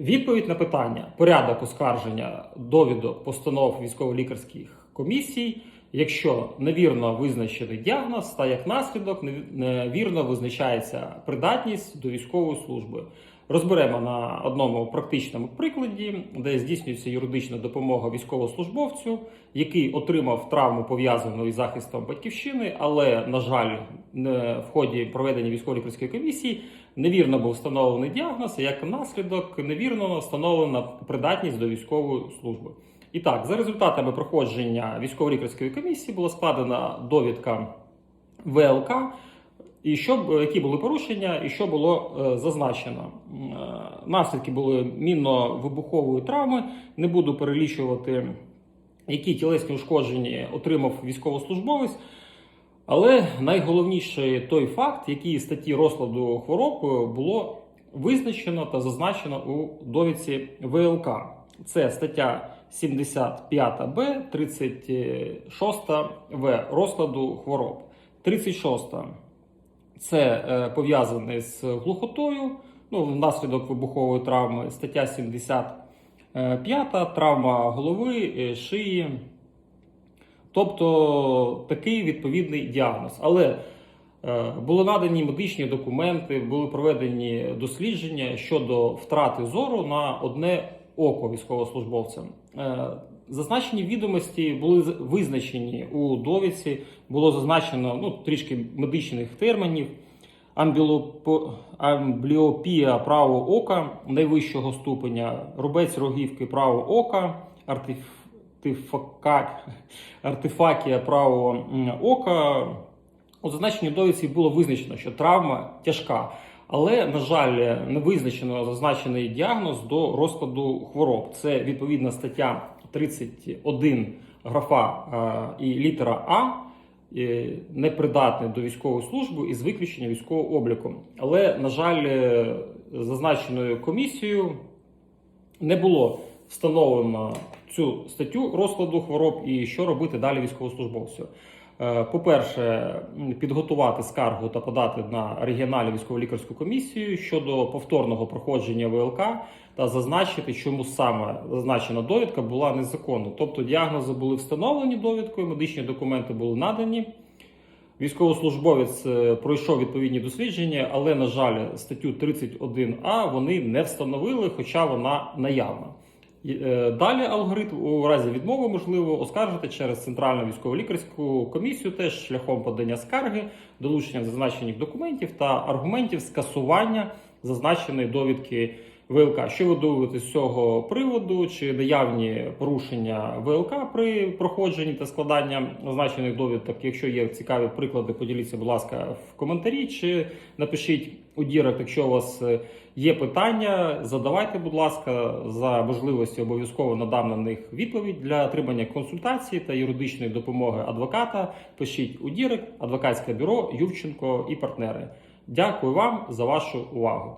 Відповідь на питання: порядок оскарження довідок постанов військово-лікарських комісій, якщо невірно визначений діагноз, та як наслідок невірно визначається придатність до військової служби. Розберемо на одному практичному прикладі, де здійснюється юридична допомога військовослужбовцю, який отримав травму пов'язану із захистом батьківщини, але на жаль, не- в ході проведення військово-лікарської комісії невірно був встановлений діагноз, і як наслідок невірно встановлена придатність до військової служби. І так, за результатами проходження військово-лікарської комісії була складена довідка ВЛК. І що які були порушення, і що було е, зазначено? Е, наслідки були мінно-вибухової травми. Не буду перелічувати, які тілесні ушкодження отримав військовослужбовець. Але найголовніше той факт, які статті розкладу хвороб е, було визначено та зазначено у довідці ВЛК. Це стаття 75Б, 36В розкладу хвороб. 36 це е, пов'язане з глухотою, ну, внаслідок вибухової травми, стаття 75, травма голови, е, шиї. Тобто такий відповідний діагноз. Але е, були надані медичні документи, були проведені дослідження щодо втрати зору на одне око військовослужбовцям. Е, Зазначені відомості були визначені у довідці, було зазначено ну, трішки медичних термінів. Амбліопія правого ока найвищого ступеня, рубець рогівки правого ока, артифака- артефакія правого ока. У зазначеній довідці було визначено, що травма тяжка, але, на жаль, не визначено зазначений діагноз до розкладу хвороб. Це відповідна стаття 31 графа е, і літера А непридатний до військової служби із виключення військового обліку. Але, на жаль, е, зазначеною комісією не було встановлено цю статтю розкладу хвороб і що робити далі військовослужбовцю. Е, По-перше, підготувати скаргу та подати на регіональну військово-лікарську комісію щодо повторного проходження ВЛК та зазначити, чому саме зазначена довідка була незаконною. Тобто діагнози були встановлені довідкою, медичні документи були надані. Військовослужбовець е, пройшов відповідні дослідження, але, на жаль, статтю 31А вони не встановили, хоча вона наявна. Е, Далі алгоритм у разі відмови можливо оскаржити через центральну військово-лікарську комісію, теж шляхом подання скарги, долучення зазначених документів та аргументів скасування зазначеної довідки ВЛК. Що ви думаєте з цього приводу? Чи наявні порушення ВЛК при проходженні та складанні зазначених довідок? Якщо є цікаві приклади, поділіться, будь ласка, в коментарі чи напишіть у Дірект, якщо у вас е, є питання, задавайте, будь ласка, за можливості обов'язково надам на них відповідь для отримання консультації та юридичної допомоги адвоката. Пишіть у Дірект, адвокатське бюро Ювченко і партнери. Дякую вам за вашу увагу.